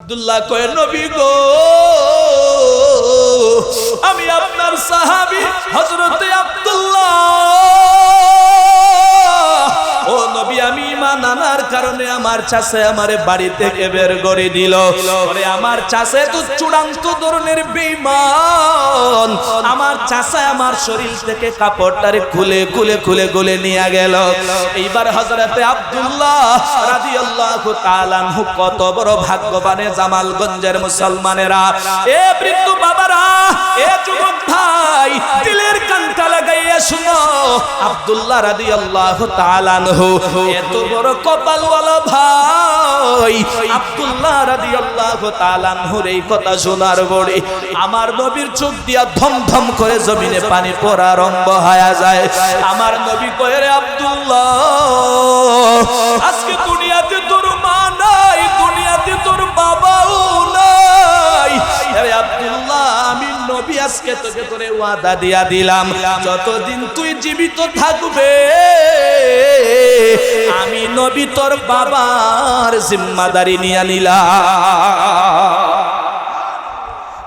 আব্দুল্লাহ কয়ে নবী গো আমি আপনার সাহাবি হজরতে আব্দুল্লাহ। ও নবী, আমি ইমান আনার কারণে আমার চাষে আমারে বাড়ি থেকে বের করে দিল। আমার চাষে তো চূড়ান্ত ধরনের বেঈমান। আমার চাষে আমার শরীর থেকে কাপড়টারে খুলে খুলে খুলে খুলে নিয়ে গেল। এইবার হযরতে আব্দুল্লাহ রাদিয়াল্লাহু তাআলা কত বড় ভাগ্যবানে জামালগঞ্জের মুসলমানেরা, এ বৃদ্ধ বাবারা, এ যুবক ভাই দিলের কানটা লাগাইয়া শুনো। আব্দুল্লাহ রাদিয়াল্লাহু তাআলা এত বড় ভাই। আব্দুল্লাহ রাদিয়াল্লাহু তাআলা আনহুর এই কথা শোনার পরে আমার নবীর চোখ দিয়া ধম ধম করে জমিনে পানি পড়া আরম্ভ হয়ে যায়। আমার নবী কয়ে, রে আব্দুল্লাহ, আজকে দুনিয়াতে তোর আজকে তোকে করে ওয়াদা দিয়া দিলাম। যতদিন তুই জীবিত থাকবে, আমি নবী তোর বাবার জিম্মাদারি নিয়ে নিলাম।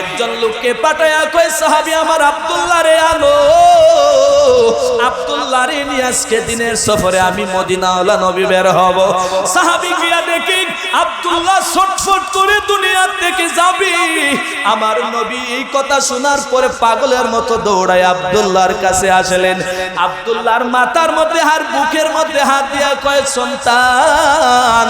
একজন লোককে পাঠায়া কয়, সাহাবী আমার আব্দুল্লাহ রে আনো। আব্দুল্লাহ রে নিয়ে আজকে দিনের সফরে আমি মদিনাওয়ালা নবী বের হব। সাহাবী গিয়া দেখি, আব্দুল্লাহ ছটফট করে দুনিয়া থেকে যাবি। আমার নবী এই কথা শোনার পরে পাগলের মতো দৌড়ায় আব্দুল্লাহর কাছে আসলেন। আব্দুল্লাহর মাথার মধ্যে হার বুকের মধ্যে হাত দিয়া কয়, সন্তান,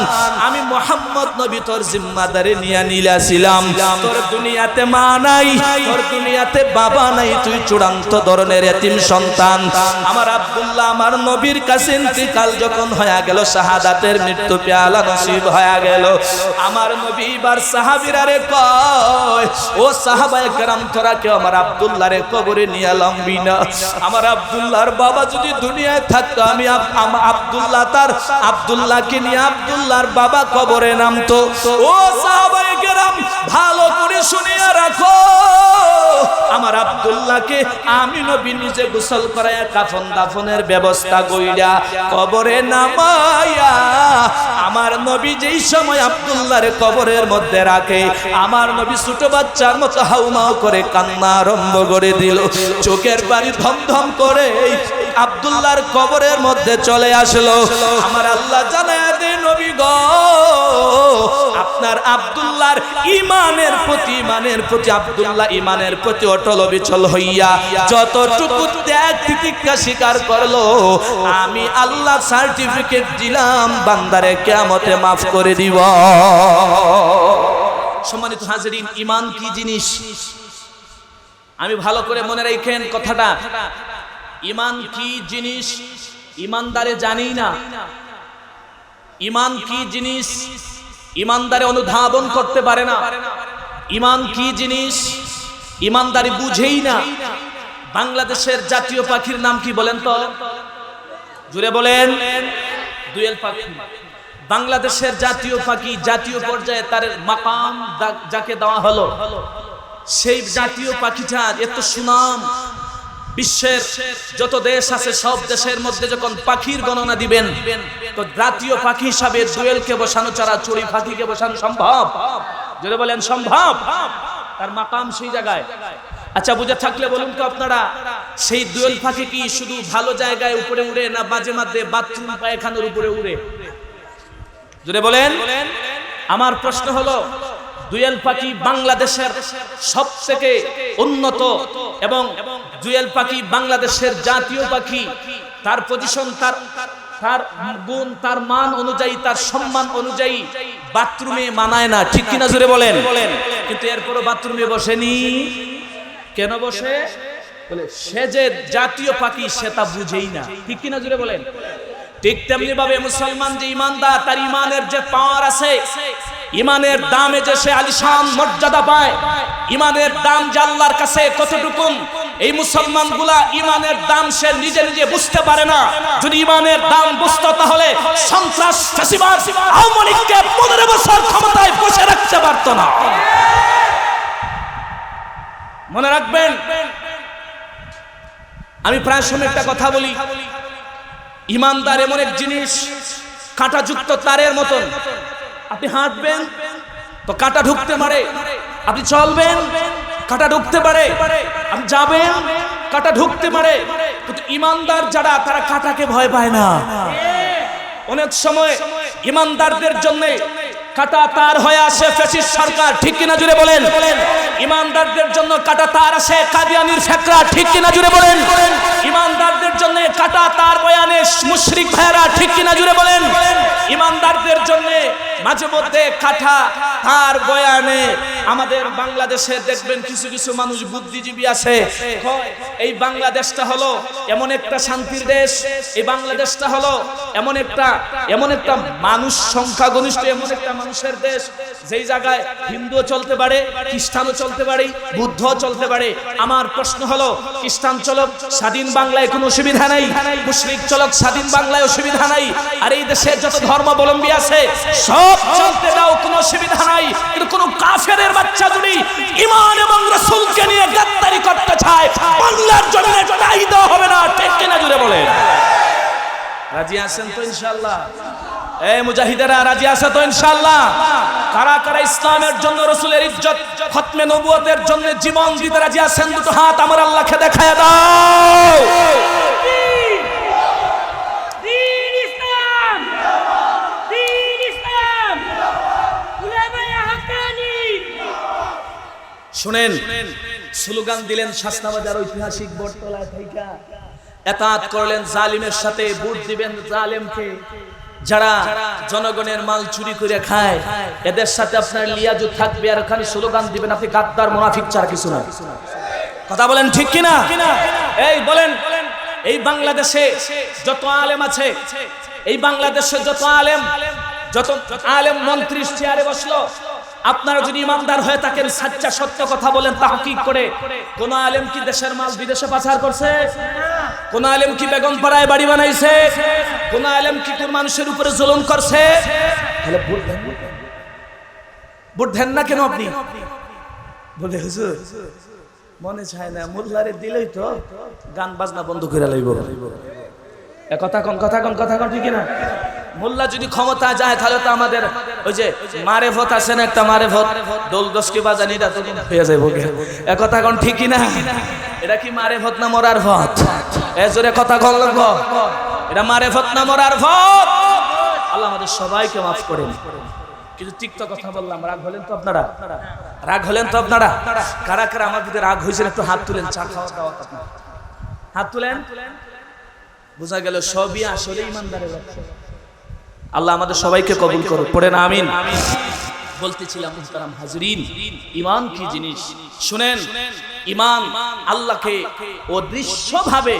আমি মোহাম্মদ নবী তোর জিম্মাদারি নিয়ে নিলাছিলাম। তোর দুনিয়াতে মা নাই, তোর দুনিয়াতে বাবা নাই, তুই চূড়ান্ত ধরনের এতিম সন্তান। আমার আব্দুল্লাহ আমার নবীর কাছে ইন্তিকাল যখন হয়ে গেল, শাহাদাতের মৃত্যু পেয়ালা নসিব হয়ে গেল। আমার নবী এবার সাহাবীরা রে কয়, ও সাহাবায়ে কেরাম, তোরা কেউ আমার আব্দুল্লাহ রে কবরে নিয়ে লম্বি না। আমার আব্দুল্লাহর বাবা যদি দুনিয়ায় থাকতো আম- আব্দুল্লাহ তার আব্দুল্লাহকে নিয়ে আব্দুল্লাহর বাবা কবরে নামতো। ও সাহাবায়ে কেরাম, ভালো করে শুনিয়া রাখো। আমার আব্দুল্লাহকে আমি নবী নিজে গোসল করায়া কাফন দাফনের ব্যবস্থা কইরা কবরে নামাইয়া আমার নবী যেই সময় আব্দুল্লাহর কবরের মধ্যে রাখে, আমার নবী ছোট বাচ্চার মতো হাউমাও করে কান্না আরম্ভ করে দিল। চোখের বাড়ি ধম ধম করে আব্দুল্লাহর কবরের মধ্যে চলে আসলো। আমার আল্লাহ জানায় নবী গো, আপনার আব্দুল্লাহর ইমানের প্রতি ইমানের প্রতি, আব্দুল্লাহ ইমানের প্রতি অটল বিচল হইয়া যতটুকু ত্যাগ তিতিক্ষা স্বীকার করল, আমি আল্লাহ সার্টিফিকেট দিলাম, বান্দারে কেমতে মাফ করে দিব। সম্মানিত হাজিরিন ইমান কি জিনিস? আমি ভালো করে মনে রাখেন কথাটা। ইমান কি জিনিস? ইমানদারে জানি না। ইমান কি জিনিস? ইমানদারে অনুধাবন করতে পারে না। ইমান কি জিনিস? ইমানদারি বুঝেই না। বাংলাদেশের জাতীয় পাখির নাম কি বলেন তো? জুড়ে বলেন। দুয়েল পাখি। বাংলাদেশের জাতীয় পাখি জাতীয় পর্যায়ে তার মাকাম যাকে দেওয়া হলো, সেই জাতীয় পাখিটা এত সুনাম বিশ্বের যত দেশ আছে, সব দেশের মধ্যে যখন পাখির গণনা দিবেন, তো জাতীয় পাখি হিসাবে দোয়েলকে বসানো ছাড়া চড়ি পাখিকে বসানো সম্ভব? যদি বলেন, সম্ভব? তার মাকাম সেই জায়গায়। আচ্ছা বুঝে থাকলে বলুন তো আপনারা, সেই দোয়েল পাখি কি শুধু ভালো জায়গায় উপরে উড়ে না মাঝে মাঝে বাথরুম, পায়খানার উপরে উড়ে? জুড়ে বলেন, আমার প্রশ্ন হলো দুয়েল পাখি বাংলাদেশের সব থেকে উন্নত এবং দুয়েল পাখি বাংলাদেশের জাতীয় পাখি। তার পজিশন তার তার গুণ, তার মান অনুযায়ী, তার সম্মান অনুযায়ী বাথরুমে মানায় না। ঠিক কিনা জুড়ে বলেন? কিন্তু এরপরও বাথরুমে বসেনি। কেন বসে? বলে, সে যে জাতীয় পাখি, সে তা বুঝেই না। ঠিক কিনা জুড়ে বলেন? ঠিক তেমনি ভাবে মুসলমান যে ইমানদার, তার ইমানের যে পাওয়ার আছে ইমানের দামে যে সে আলিশান মর্যাদা পায়, ইমানের দাম যে আল্লাহর কাছে কতটুকুন, এই মুসলমানগুলা ইমানের দাম সে নিজে নিজে বুঝতে পারে না। যদি ইমানের দাম বুঝতো তাহলে পনেরো বছর ক্ষমতায় বসে রাখতে পারতো না। মনে রাখবেন, আমি প্রায় সময় একটা কথা বলি। ইমানদার এমন এক জিনিস, কাঁটাযুক্ত তারের মতন। আপনি হাঁটবেন, তো কাটা ঢুকতে পারে। আপনি চলবেন, কাটা ঢুকতে পারে। আপনি যাবেন, কাটা ঢুকতে পারে। কিন্তু ইমানদার যারা, তারা কাটাকে ভয় পায় না। অনেক সময় ইমানদারদের জন্য কাটা তার হয়ে আসে ফেসিস সরকার, ঠিক কিনা জুড়ে বলেন? ইমানদারদের জন্য কাটা তার আসে কাদিয়ানির ফেকরা ঠিক কিনা জুড়ে বলেন? ইমানদারদের জন্য কাটা তার বয়ানে মুশরিক ভাইরা ঠিক কিনা জুড়ে বলেন? ইমানদারদের জন্য মাঝে মধ্যে কাঠা তার বয়ানে আমাদের বাংলাদেশে দেখবেন কিছু কিছু মানুষ বুদ্ধিজীবী আছে। এই বাংলাদেশটা হলো এমন একটা শান্তির দেশ, এই বাংলাদেশটা হলো এমন একটা এমন একটা মানুষ সংখ্যা গনিষ্ঠ এমন একটা মানুষের দেশ, যেই জায়গায় হিন্দুও চলতে পারে, খ্রিস্টানও চলতে পারে, বুদ্ধও চলতে পারে, আমার প্রশ্ন হলো, খ্রিস্টান চলক স্বাধীন বাংলায় কোনো অসুবিধা নাই? মুসলিম চলক স্বাধীন বাংলায় অসুবিধা নাই? আর এই দেশের যত ধর্মাবলম্বী আছে, সব চলতে দাও, কোনো অসুবিধা নাই। কিন্তু কোনো কাফেরের বাচ্চা যদি ইমান এবং রসুলকে নিয়ে গাদ্দারি করতে চায়, বাংলার জন্য টাই দেওয়া হবে না, ঠিক কিনা জুড়ে বলে রাজি আছেন তো ইনশাল্লাহ এই মুজাহিদেরা রাজি আছে তো ইনশাল্লাহ কারা কারা ইসলামের জন্য রসুলের ইজ্জত খতমে নবুয়তের জন্য জীবন দিতে রাজি আছেন? দুটো হাত আমার আল্লাহকে দেখায় দাও। শুনেন স্লোগান দিলেন শাসনাবাজার ঐতিহাসিক বটতলায় থাইকা। এতাত করলেন জালিমের সাথে বুট দিবেন জালেমকে। যারা জনগণের মাল চুরি করে খায়, এদের সাথে আপনার লিয়াজু থাকবে আর ওখানে স্লোগান দিবেন, আপনি গাদ্দার মুনাফিক ছাড়া কিছু না কথা বলেন ঠিক কিনা? এই বলেন, এই বাংলাদেশে যত আলেম আছে, এই বাংলাদেশে যত আলেম যত আলেম মন্ত্রী চেয়ারে বসল আপনারা যদি ইমানদার হয়ে থাকেন, সাচ্চা সত্য কথা বলেন, তাহকিক করে। কোন আলেম কি দেশের মাল বিদেশে পাচার করছে? কোন আলেম কি বেগম পাড়ায় বাড়ি বানাইছে? কোন আলেম কি কোন মানুষের উপরে জুলুম করছে? তাহলে ভোট দেন। না। কেন আপনি? বলে, হুজুর, মনে চায় না, মোল্লারে দিলেই তো গান বাজনা বন্ধ করে লাইব। এ কথা কন কথা কন কথা কন, ঠিক না মোল্লা যদি ক্ষমতা যায়, তাহলে তো আমাদের ওই যে মারে ভত আছে না একটা মারে ভত দোল দশকে বাজানি, এটা তো হয়ে যাইব কথা কন ঠিকই না? এটা কি মারে ভত না মরার ভত এ জোরে কথা লাগবো এটা মারে ভত না মরার ভত আল্লাহ আমাদের সবাইকে মাফ করেন। কিন্তু তিক্ত কথা বললাম, রাগ হলেন তো আপনারা? রাগ হলেন তো আপনারা? কারা কারা আমার যদি রাগ হয়েছেন একটু হাত তুলেন, চা খাওয়া হাত তুলেন? বোঝা গেল সবই আসলে ইমানদারের লক্ষ্য আল্লাহ আমাদের সবাইকে কবুল করো পড়ে না আমিন। বলতেছিলাম মুহতারাম হাজরিন ইমান কি জিনিস? শুনেন ইমান আল্লাহকে অদৃশ্যভাবে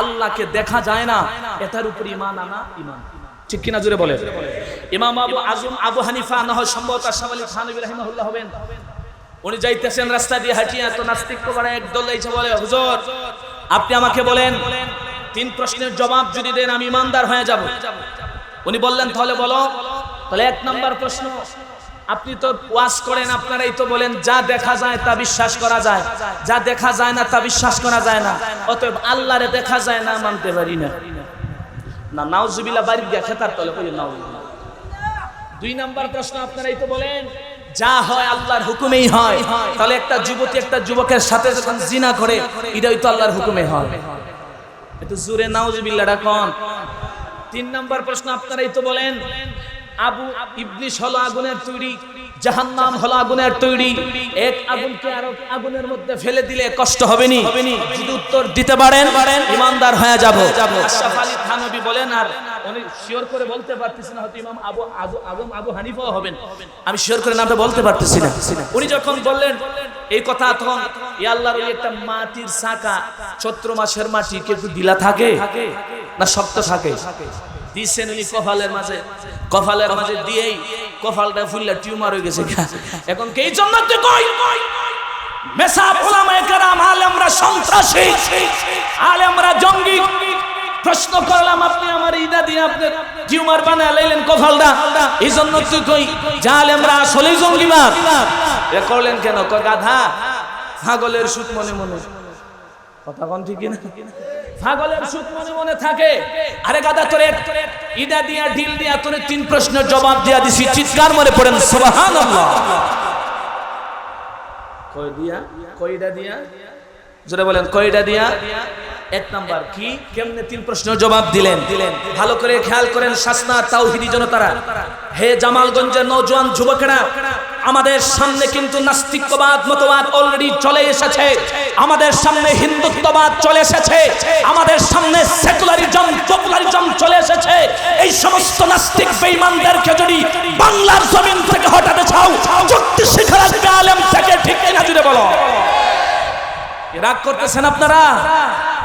আল্লাহকে দেখা যায় না। এটার উপর ইমান আনা ইমান ঠিক কিনা জুড়ে বলে ইমাম আবু আজম আবু হানিফা না হয় সম্ভবত আশরাফ আলী রাহিমাহুল্লাহ হবেন। উনি যাইতেছেন রাস্তা দিয়ে হাঁটিয়া তো নাস্তিক করে একদল এসে বলে হুজুর আপনি আমাকে বলেন তিন প্রশ্নের জবাব যদি দেন আমি ইমানদার হয়ে যাব। উনি বললেন, তাহলে বলো, তাহলে এক নম্বর প্রশ্ন, আপনি তো ওয়াজ করেন, আপনারাই তো বলেন, যা দেখা যায় তা বিশ্বাস করা যায়, যা দেখা যায় না তা বিশ্বাস করা যায় না, অতএব আল্লাহরে দেখা যায় না, মানতে পারি না। না, নাউজুবিল্লাহ, বাড়ির গিয়া খেতার তলে বলি, নাউজুবিল্লাহ। দুই নাম্বার প্রশ্ন, আপনারাই তো বলেন, যা হয় আল্লাহর হুকুমেই হয়। তাহলে একটা যুবতী একটা যুবকের সাথে যখন জিনা করে, এটাই তো আল্লাহর হুকুমে হয়। একটু জুরে নাউজুবিল্লাহ ডাকন তিন নাম্বার প্রশ্ন আপনারাই তো বলেন। আবু ইবলিশ হলো আগুনের তৈরি, জাহান্নাম হলো আগুনের তৈরি। এক আগুনকে আরও আগুনের মধ্যে ফেলে দিলে কষ্ট হবে নি যদি উত্তর দিতে পারেন, ইমানদার হয়ে যাব। আশরাফ আলী বলেন, আর উনি শিওর করে বলতে পারতেছেন না আবু আবু হবেন। আমি শিওর করে নামটা বলতে পারতেছি না। উনি যখন বললেন এই কথা মাটির চাকা চৈত্র মাসের মাটি কি একটু দিলা থাকে? না শক্ত থাকে? দিচ্ছেন উনি কপালের মাঝে। কপালের মাঝে দিয়েই কপালটা ফুললে টিউমার হয়ে গেছে এখন কে জন্য তুই কই মেসা ওলামায়ে কেরাম, আলেমরা সন্ত্রাসী। আলেমরা জঙ্গি। প্রশ্ন করলাম, আপনি আমার ইদা দিয়ে আপনার টিউমার বানায় লাইলেন কপালটা? এই জন্য তুই কই যা আলেমরা আসলেই জঙ্গিবাদ। এ করলেন কেন? কয়, গাধা ছাগলের সুত মনে মনে। কথা ঠিক সুত মনে মনে থাকে, আরে গাদা তোরে দিয়া, ঢিল দিয়া তোরে তিন জবাব দিয়া দিছি, চিৎকার মনে পড়েন, সুবহানাল্লাহ। কই দিয়া? কইডা দিয়া? জোরে বলেন কইডা দিয়া? এক নাম্বার, কি? কেমনে তিন প্রশ্নের জবাব দিলেন দিলেন? ভালো করে খেয়াল করেন, শাসনা, তাওহিদি জনতারা। হে জামালগঞ্জের নওজোয়ান যুবকেরা আমাদের সামনে কিন্তু নাস্তিকবাদ, মতবাদ অলরেডি চলে এসেছে। আমাদের সামনে হিন্দুত্ববাদ চলে এসেছে। আমাদের সামনে সেকুলারিজম পপুলারিজম চলে এসেছে। এই সমস্ত নাস্তিক বেঈমানদেরকে যদি বাংলার জমিন থেকে হটাতে চাও যুক্তি শিখার আসবে আলেম থেকে ঠিক কিনা জুড়ে বলো। রাগ করতেছেন আপনারা?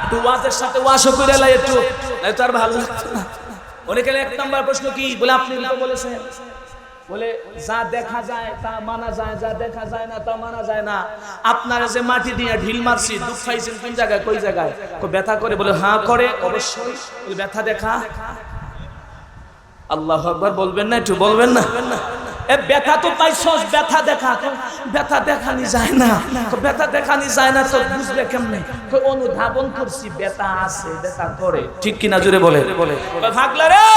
একটু ওয়াজের সাথে ওয়াশও করে এলাই একটু। নাই তো আর ভালো লাগতো না। অনেকে এক নাম্বার প্রশ্ন কি? বলে আপনি বলেছেন। বলে, যা দেখা যায় তা মানা যায়, যা দেখা যায় না তা মানা যায় না। আপনারা যে মাটি দিয়ে ঢিল মারছি দুঃখ পাইছেন কোন জায়গায়, কই জায়গায়? ব্যথা করে বলে হ্যাঁ করে, অবশ্যই। ব্যথা দেখা। আল্লাহ আকবার, বলবেন না, একটু বলবেন না। ঠিক কিনা জুড়ে বলে। বলে ভাগলা রে!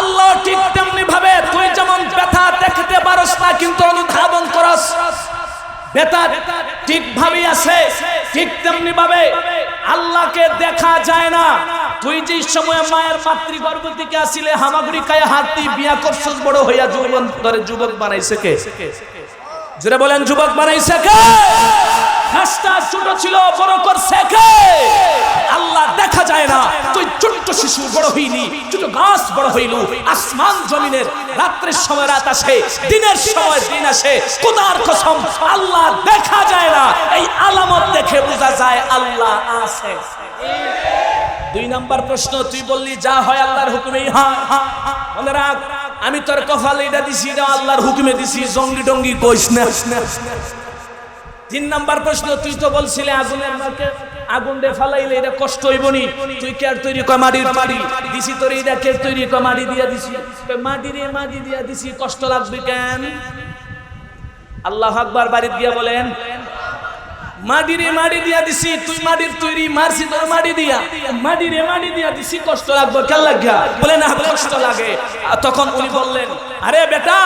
আল্লাহ ঠিক তেমনি ভাবে তুই যেমন ব্যথা দেখতে পারস না, কিন্তু অনুধাবন করস। ব্যথা ঠিক ঠিক তেমনি ভাবে আল্লাহকে দেখা যায় না। তুই সময় মায়ের বড় হইয়া ধরে যুবক বানাইছে কে? জোরে বলেন, যুবক বানাইছে কে? ঘাসটা ছোট ছিল, বড় করছে কে? আল্লাহ দেখা যায় না, তুই ছোট্ট শিশু বড় হইনি, ছোট গাছ বড় হইল, আসমান জমিনের রাত্রের সময় রাত আসে, দিনের সময় দিন আসে কোদার কসম, আল্লাহ দেখা যায় না, এই আলামত দেখে বোঝা যায় আল্লাহ আছে। দুই নাম্বার প্রশ্ন, তুই বললি যা হয় আল্লাহর হুকুমেই হয়। মনে রাখ, আমি তোর কফাল এটা দিছি, এটা আল্লাহর হুকুমে দিছি, জঙ্গি টঙ্গি কইস না। তিন নাম্বার প্রশ্ন, তুই তো বলছিলে আগুনের মাকে আগুন রে ফালাইলে এটা কষ্ট হইবনি। তুই কে আর তৈরি মাটির মাটি? দিছি তোর এটা কে তৈরি কর মাটি দিয়া দিছি? মাটি রে, মাটি দিয়া দিছি, কষ্ট লাগবে কেন? আল্লাহ আকবার বাড়ি দিয়া বলেন মাটিরে মাটি দিয়া দিছি, তুই মাটির তৈরি মারছি, তোর মাটি দিয়া। মাটিরে মাটি দিয়া দিছি, কষ্ট লাগবে, কেন লাগা? বলে না, কষ্ট লাগে। তখন উনি বললেন, আরে বেটা,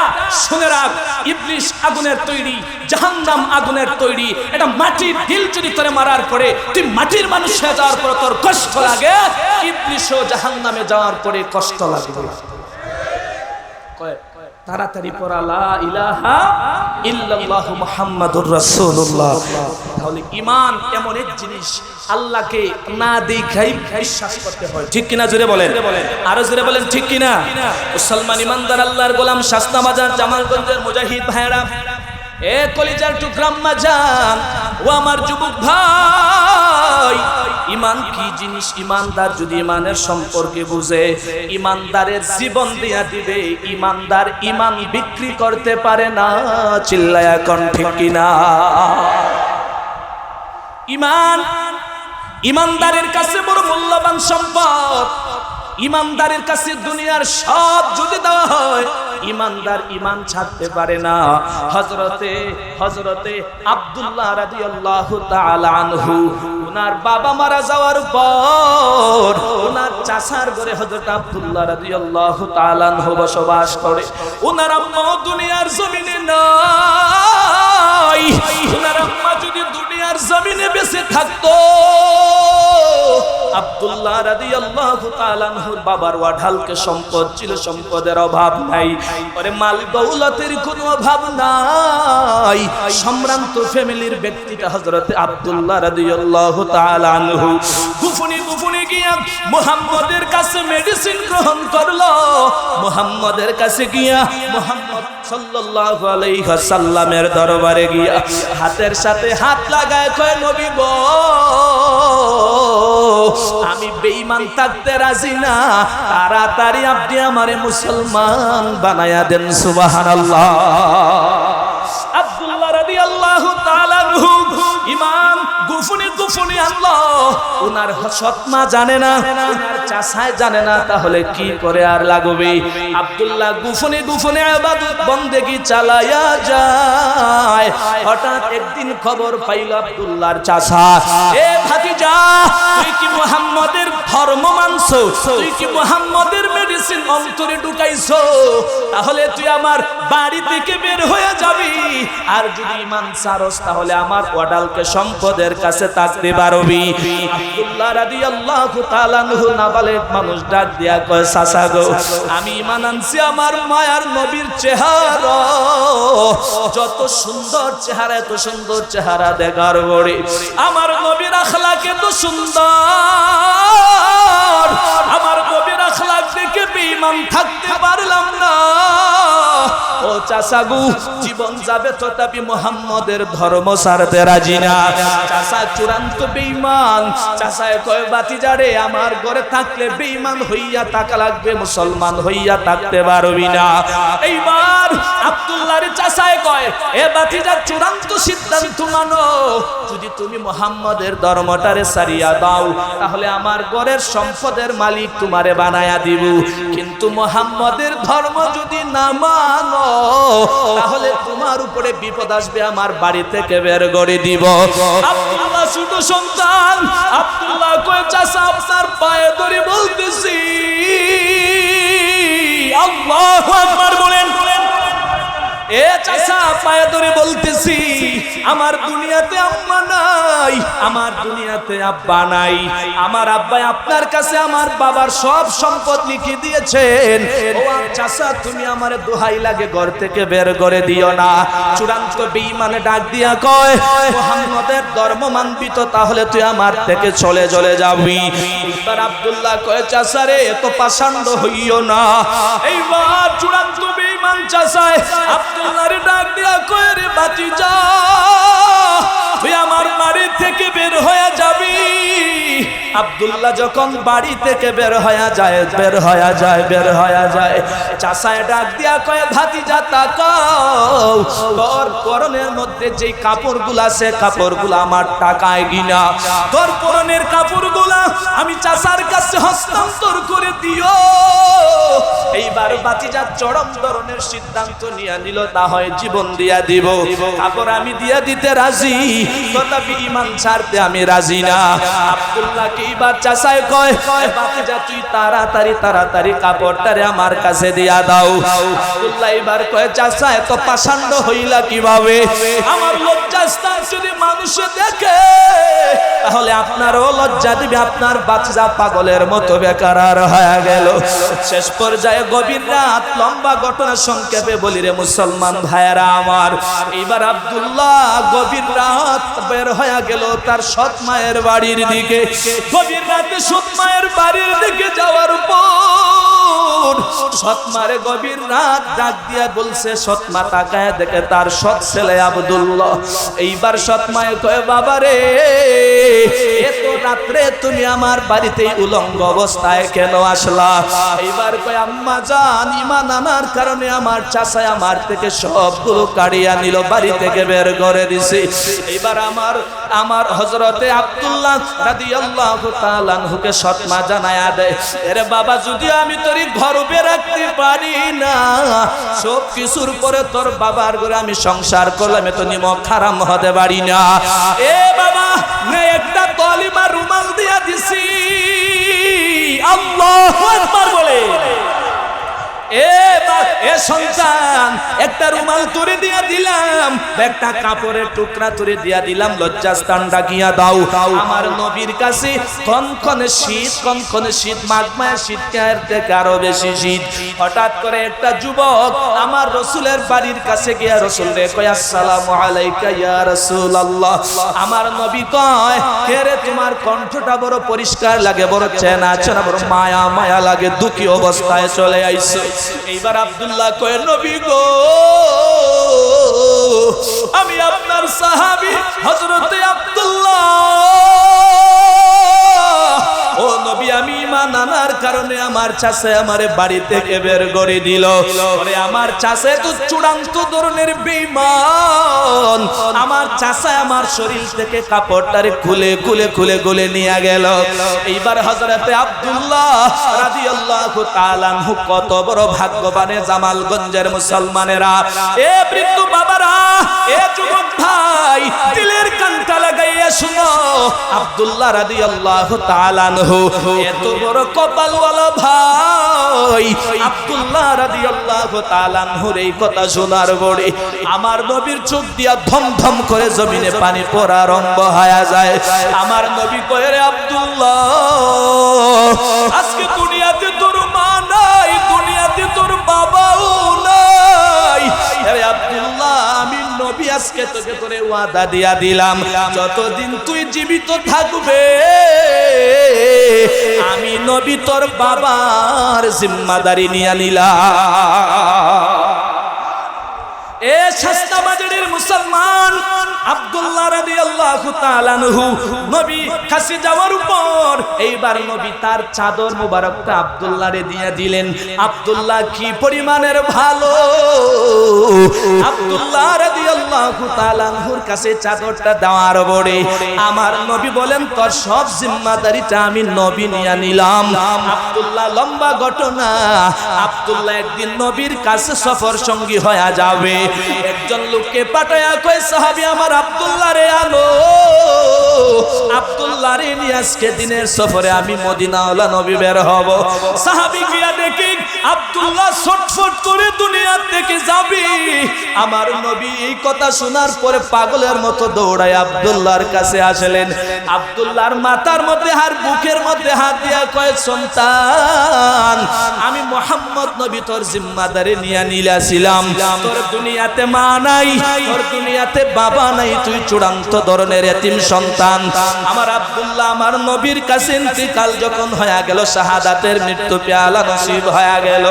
শুনে রাখ, ইবলিশ আগুনের তৈরি, জাহান্নাম আগুনের তৈরি, এটা মাটির দিল যদি তোরে মারার পরে তুই মাটির মানুষ হয়ে যাওয়ার পরে তোর কষ্ট লাগে, ইবলিশও জাহান্নামে যাওয়ার পরে কষ্ট লাগবে। কয় তাড়াতাড়ি পড়া, লা ইলাহা ইল্লাল্লাহ মুহাম্মাদুর রাসূলুল্লাহ। তাহলে ঈমান এমন এক জিনিস, আল্লাহকে না দেখাই বিশ্বাস করতে হয়। ঠিক কিনা জোরে বলেন? আরও জোরে বলেন, ঠিক কিনা? মুসলমান ইমানদার আল্লাহর গোলাম শাস্তা বাজার জামালগঞ্জের মুজাহিদ ভাইরা এ কলিজার টুকরাম মাজান ও আমার যুবক ভাই, ইমান কি জিনিস? ইমানদার যদি ইমানের সম্পর্কে বুঝে, ইমানদারের জীবন দিয়া দিবে, ইমানদার ইমান বিক্রি করতে পারে না, চিল্লায়া কন ঠিক কিনা? ইমান, ইমানদারের কাছে বড় মূল্যবান সম্পদ। ইমানদারের কাছে দুনিয়ার সব যদি দেওয়া হয়, ইমানদার ইমান ছাড়তে পারে না। হজরতে হজরতে আব্দুল্লাহ রাদিয়াল্লাহু তাআলা আনহু ওনার বাবা মারা যাওয়ার পর ওনার চাচার ঘরে হযরত আব্দুল্লাহ রাদিয়াল্লাহু তাআলা আনহু বসবাস করে। ওনার আম্মা দুনিয়ার জমিনে নাই। ওনার আম্মা যদি দুনিয়ার জমিনে বেঁচে থাকতো আব্দুল্লাহ রাদিয়াল্লাহু তাআলা আনহুর বাবার ওয়াঢালকে সম্পদ ছিল সম্পদের অভাব নাই। পরে মাল দৌলতের কোনো অভাব নাই। সম্ভ্রান্ত ফ্যামিলির ব্যক্তিটা হযরত আব্দুল্লাহ রাদিয়াল্লাহু তাআলা আনহু। গুফুনি গুফুনি গিয়া মুহাম্মদের কাছে মেডিসিন গ্রহণ করল। মুহাম্মদের কাছে গিয়া মুহাম্মদ ওয়াসাল্লামের দরবারে গিয়া হাতের সাথে হাত লাগায় কয়, নবী গো, আমি বেঈমান থাকতে রাজি না। তাড়াতাড়ি আপনি আমারে মুসলমান বানায়া দেন, সুবহানাল্লাহ। গুফুনি আল্লাহ। ওনার সৎমা জানে না চাষায় জানে না, তাহলে কি করে আর লাগবে? আব্দুল্লাহ গুফুনি গুফুনি বন্দেগি যায়। হঠাৎ একদিন খবর পাইল চাষা, এ কি মুহাম্মাদের ধর্ম তুই কি মেডিসিন অন্তরে ঢুকাইছো? তাহলে তুই আমার বাড়ি থেকে বের হয়ে যাবি। আর যদি ইমান সারস, তাহলে আমার ওয়াডালকে সম্পদের কাছে থাকতে পারবি। আব্দুল্লাহ রাদিয়াল্লাহু তাআলা নহু নাবালেক মানুষ ডাক দিয়া কয় সাসা গো, আমি ইমান আমার মায়ার নবীর চেহারা। যত সুন্দর চেহারা, এত সুন্দর চেহারা দেখার গড়ে আমার নবীর আখলাক এত সুন্দর। আমার নবীর আখলাক দেখে বেঈমান থাকতে পারলাম না। ও চাচাগু জীবন যাবে তথাপি মোহাম্মদের ধর্ম সারতে রাজি না। চাচা চূড়ান্ত বেঈমান। চাষায় কয় বাতি যারে আমার ঘরে থাকলে বেঈমান হইয়া থাকা লাগবে, মুসলমান হইয়া থাকতে পারবি না। এইবার আব্দুল্লাহর চাষায় কয়, এ বাতিজা চূড়ান্ত সিদ্ধান্ত মানো। যদি তুমি মোহাম্মদের ধর্মটারে সারিয়া দাও, তাহলে আমার ঘরের সম্পদের মালিক তোমারে বানায়া দিব। কিন্তু মোহাম্মদের ধর্ম যদি না মানো, তাহলে তোমার উপরে বিপদ আসবে, আমার বাড়ি থেকে বের করে দিব। আব্দুল্লাহ শুধু সন্তান, আব্দুল্লাহ কয় চাষা আপনার পায়ে ধরে বলতেছি, আল্লাহু আকবার বলেন। এ চাচা, পায়ে ধরে বলতেছি, আমার দুনিয়াতে আম্মা নাই, আমার দুনিয়াতে আব্বা নাই। আমার আপনার কাছে আমার বাবার সব সম্পদ লিখে দিয়েছেন। তুমি আমার দোহাই লাগে ঘর থেকে বের করে দিও না। চূড়ান্ত ডাক দিয়া কয়, মোহাম্মদের ধর্ম মানবি তো তাহলে তুই আমার থেকে চলে চলে যাবি। এবার আব্দুল্লাহ কয়, চাচা রে, এত পাষাণ্ড হইও না। এইবার চূড়ান্ত বেঈমান চাচায় আব্দুল্লাহর ডাক দিয়া কয় বাতি যা, তুই আমার বাড়ি থেকে বের হয়ে যাবি। আব্দুল্লাহ যখন বাড়ি থেকে বের হয়ে যায়, বের হয়ে যায়, বের হয়ে যায় চাষায় ডাক দিয়া কয়, ভাতিজা তাকাও তোর করণের মধ্যে যে কাপড়গুলা সে কাপড়গুলা আমার টাকায় গিনা তোর পরনের কাপড়গুলা আমি চাষার কাছে হস্তান্তর করে দিও। এইবার বাতিজা চরম ধরনের সিদ্ধান্ত নিয়ে নিল, তা হয় জীবন দিয়া দিব। কাপড় আমি দিয়া দিতে রাজি, তথাপি ইমান ছাড়তে আমি রাজি না। আব্দুল্লাহকে চাষায় কয় তাড়াতাড়ি তাড়াতাড়ি আমার কাছে দিয়া দাও। এবার কয় এত হইলা কীভাবে? আমার দেখে, তাহলে আপনারও লজ্জা দিবে, আপনার বাচ্চা পাগলের মতো বেকার আর হয়ে গেল। শেষ পর্যায়ে গভীর রাত, লম্বা ঘটনা সংক্ষেপে বলি রে মুসলমান ভাইয়েরা আমার। এইবার আব্দুল্লাহ গভীর রাত বের হয়ে গেল তার সৎ মায়ের বাড়ির দিকে। গভীর রাতে সুতমায়ের মায়ের বাড়ির দিকে যাওয়ার পর সৎমারে গভীর রাত ডাক দিয়া বলছে, সৎমা তাকায় দেখে তার সৎ ছেলে আব্দুল্লাহ। এইবার সৎমায় কয়, বাবা রে, এত রাত্রে তুমি আমার বাড়িতে উলঙ্গ অবস্থায় কেন আসলা? এইবার কয়, আম্মা ইমান আনার কারণে আমার চাষায় আমার থেকে সবগুলো কাড়িয়া নিল বাড়ি থেকে বের করে দিছে। এইবার আমার আমার হজরতে আব্দুল্লাহ রাদিয়াল্লাহু তাআলা আনহুকে সৎমা জানায়া দেয়, এরে বাবা যদি আমি তোরই গর্বে রাখতে পারি না। সব কিছুর পরে তোর বাবার ঘরে আমি সংসার করলাম এত নিম খারাম হতে পারি না। এ বাবা একটা কলিমা রুমাল দিয়া দিছি। আল্লাহু বলে। এ এ একটা রুমাল তুলে দিয়ে দিলাম, একটা কাপড়ের টুকরা দিয়া দিলাম আমার নবীর কাছে শীত শীত শীত হঠাৎ করে একটা যুবক আমার রসুলের বাড়ির কাছে গিয়া রসুল আলাইকা ইয়া রাসূলুল্লাহ। আমার নবী কয়, কে রে, তোমার কণ্ঠটা বড় পরিষ্কার লাগে, বড় চেনা চেনা, বড় মায়া মায়া লাগে, দুঃখী অবস্থায় চলে আইছো এইবার আবদুল্লাহ কয়ে নবী গো আমি আপনার সাহাবি হজরতে আব্দুল্লাহ। ও নবী, আমি ইমান আনার কারণে আমার চাষে আমারে বাড়ি থেকে বের করে দিল? আমার চাষে তো চূড়ান্ত ধরনের বেঈমান। আমার চাষে আমার শরীর থেকে কাপড়টারে খুলে খুলে খুলে খুলে নিয়ে গেল। এইবার হযরতে আব্দুল্লাহ রাদিয়াল্লাহু তাআলা কত বড় ভাগ্যবানে জামালগঞ্জের মুসলমানেরা, এ বৃদ্ধ বাবারা, এ যুবক ভাই আব্দুল্লাহ অল্লাহ তালান হো এত বড় কপালওয়ালা ভাই। আব্দুল্লাহ রাদি আল্লাহ তালানহুর এই কথা শোনার পরে আমার নবীর চোখ দিয়া ধম ধম করে জমিনে পানি পড়া আরম্ভ হায়া যায়। আমার নবী কয়ে আব্দুল্লাহ, আজকে দুনিয়াতে তোর আজকে তোকে তোরে ওয়াদা দিয়া দিলাম। যতদিন তুই জীবিত থাকবে, আমি নবী তোর বাবার জিম্মাদারি নিয়ে নিলাম। এ মুসলমান আব্দুল্লাহ উপর এইবার নবী তার চাদর মোবারকটা দিলেন। আব্দুল্লাহ কি পরিমাণের ভালো? কাছে চাদরটা আমার নবী বলেন, তোর সব জিম্মাদারিটা আমি নবী নিয়ে নিলাম। আব্দুল্লাহ লম্বা ঘটনা। আব্দুল্লাহ একদিন নবীর কাছে সফর সঙ্গী হয়ে যাবে। একজন লোককে পাঠায়া কই সাহাবী আমার আব্দুল্লাহ রে, আলো। আব্দুল্লাহ রে, নিয়ে আজকে দিনের সফরে আমি মদিনাওয়ালা নবী বের হব। সাহাবী গিয়া দেখি, আব্দুল্লাহ ছটফট করে দুনিয়া থেকে যাবি। আমার নবী এই কথা শোনার পরে পাগলের মতো দৌড়ায় আব্দুল্লাহর কাছে আসলেন। আব্দুল্লাহর মাথার মধ্যে হার বুকের মধ্যে হাত দিয়া কয়, সন্তান মোহাম্মদ নবী তোর জিম্মাদারি নিয়ে নিলাছিলাম। তোর দুনিয়াতে মা নাই, তোর দুনিয়াতে বাবা নাই, তুই চূড়ান্ত ধরনের এতিম সন্তান। আমার আব্দুল্লাহ আমার নবীর কাছে ইন্তিকাল যখন হয়ে গেল, শাহাদাতের মৃত্যু পেয়ালা নসিব হয়ে গেল।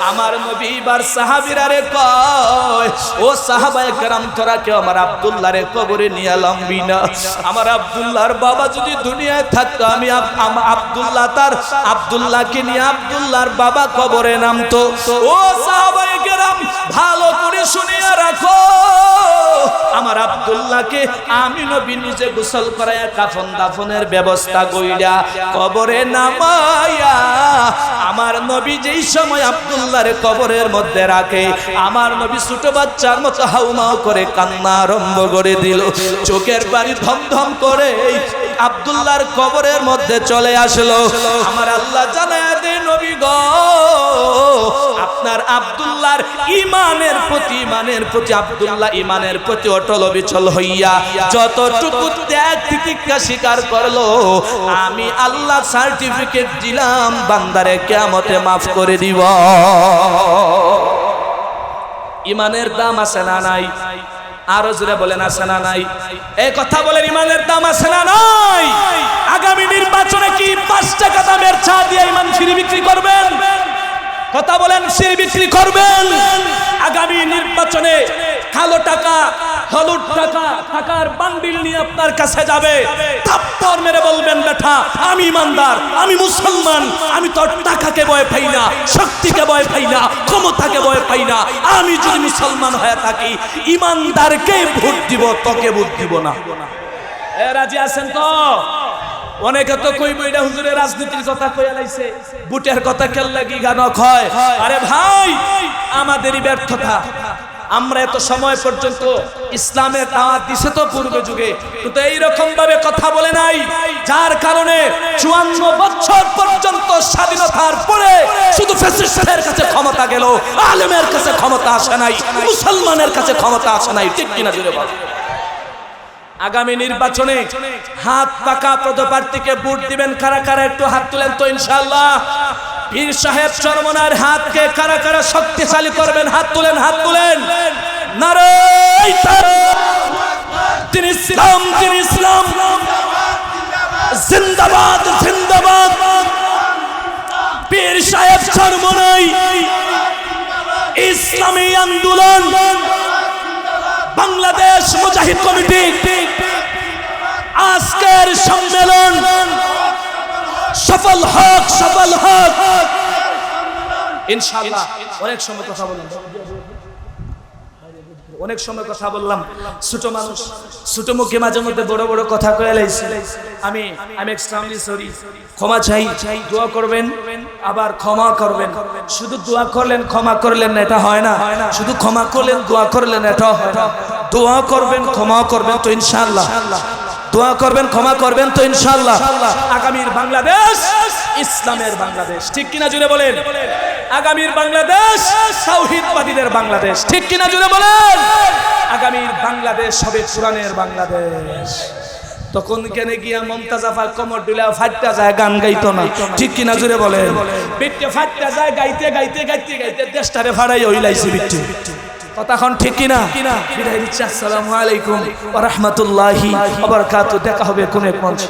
আমার নবী এবার সাহাবীরা রে কয়, ও সাহাবায়ে কেরাম, তোরা কেউ আমার আব্দুল্লাহ রে কবরে নিয়ে লম্বি না। আমার আব্দুল্লাহর বাবা যদি দুনিয়ায় থাকতো আম- আব্দুল্লাহ তার আব্দুল্লাহকে নিয়ে আব্দুল্লাহর বাবা কবরে নামতো ও সাহাবায়ে কেরাম, ভালো করে শুনিয়া রাখো। আমার আব্দুল্লাহকে আমি নবী নিজে গোসল করায়া কাফন দাফনের ব্যবস্থা কইরা কবরে নামায়া আমার নবী যেই সময় আব্দুল্লাহর কবরের মধ্যে রাখে, আমার নবী ছোট বাচ্চার মতো হাউমাউ করে কান্না আরম্ভ করে দিল। চোখের বাড়ি ধম ধম করে আব্দুল্লাহর কবরের মধ্যে চলে আসলো। আমার আল্লাহ জানায় দে নবী গো, আপনার আব্দুল্লাহর ইমানের প্রতি ইমানের প্রতি, আব্দুল্লাহ ইমানের প্রতি অটল অবিচল হইয়া যতটুকু ত্যাগ তিতিক্ষা স্বীকার করল, আমি আল্লাহ সার্টিফিকেট দিলাম, বান্দারে কেমতে মাফ করে দিব। ইমানের দাম আছে না নাই? আরও জোরে বলেন, আছে না নাই? এই কথা বলেন, ইমানের দাম আছে না নাই? আগামী নির্বাচনে কি পাঁচ টাকা দামের চা দিয়ে ইমান ফিরি বিক্রি করবেন? কথা বলেন ফ্রি বিক্রি করবেন। আগামী নির্বাচনে কালো টাকা, হলুদ টাকা টাকার বান্ডিল নিয়ে আপনার কাছে যাবে। থাপ্পড় মেরে বলবেন, বেটা, আমি ইমানদার, আমি মুসলমান, আমি তোর টাকাকে ভয় পাই না, শক্তিকে ভয় পাই না, ক্ষমতাকে ভয় পাই না। আমি যদি মুসলমান হয়ে থাকি, ইমানদারকে ভোট দিব, তোকে ভোট দিব না। এ রাজি আছেন তো? অনেকে তো কইব এটা হুজুরের রাজনীতির কথা কইয়া লাইছে। বুটের কথা কেল লাগি গান হয়। আরে ভাই আমাদেরই ব্যর্থতা। আমরা এত সময় পর্যন্ত ইসলামের দাওয়াত দিছে তো পূর্বে যুগে। কিন্তু এইরকম ভাবে কথা বলে নাই যার কারণে চুয়ান্ন বছর পর্যন্ত স্বাধীনতার পরে শুধু ফ্যাসিস্টের কাছে ক্ষমতা গেল আলেমের কাছে ক্ষমতা আসে নাই মুসলমানের কাছে ক্ষমতা আসে নাই। ঠিক কিনা জুড়ে বল? আগামী নির্বাচনে হাত পাকা পদপ্রার্থীকে ভোট দিবেন কারা কারা? একটু হাত তুলেন তো ইনশাআল্লাহ। পীর সাহেব চরমনার হাতকে কারা কারা শক্তিশালী করবেন? হাত তুলেন হাত তুলেন। তিনি ইসলাম তিনি ইসলাম। জিন্দাবাদ জিন্দাবাদ। পীর সাহেব চরমনাই। ইসলামী আন্দোলন। বাংলাদেশ মুজাহিদ কমিটি। আজকের সম্মেলন সফল হোক সফল হোক। ইনশাআল্লাহ, অনেক সময় কথা বললাম। অনেক সময় কথা বললাম। ছোট মানুষ, ছোট মুখে মাঝে মধ্যে বড় বড় কথা কয়ে লাইছি। আমি আমি এক্সট্রিমলি সরি ক্ষমা চাই, দোয়া করবেন, আবার ক্ষমা করবেন। শুধু দোয়া করলেন, ক্ষমা করলেন না, এটা হয় না। শুধু ক্ষমা করলেন, দোয়া করলেন এটা হয় না। দোয়া করবেন ক্ষমা করবেন তো ইনশাআল্লাহ। দোয়া করবেন ক্ষমা করবেন তো ইনশাআল্লাহ। আগামীর বাংলাদেশ ইসলামের বাংলাদেশ। ঠিক কিনা জুড়ে বলেন? আগামীর বাংলাদেশ তাওহীদবাদীদের বাংলাদেশ। ঠিক কিনা জুড়ে বলেন? আগামীর বাংলাদেশ হবে কোরআনের বাংলাদেশ। তখন কেনে গিয়া মমতাজাফা কমর দিলা ফাটটা যায় গান গাইতো না। ঠিক কিনা জুড়ে বলেন? বিটকে ফাটটা যায় গাইতে গাইতে গাইতে গাইতে দেশটারে ফাড়াই হইলাইছে বিট্টু কতক্ষণ ঠিক কিনা? বিদায় দিচ্ছি আসসালামু আলাইকুম ওয়া রাহমাতুল্লাহি ওয়া দেখা হবে কোন এক মঞ্চ।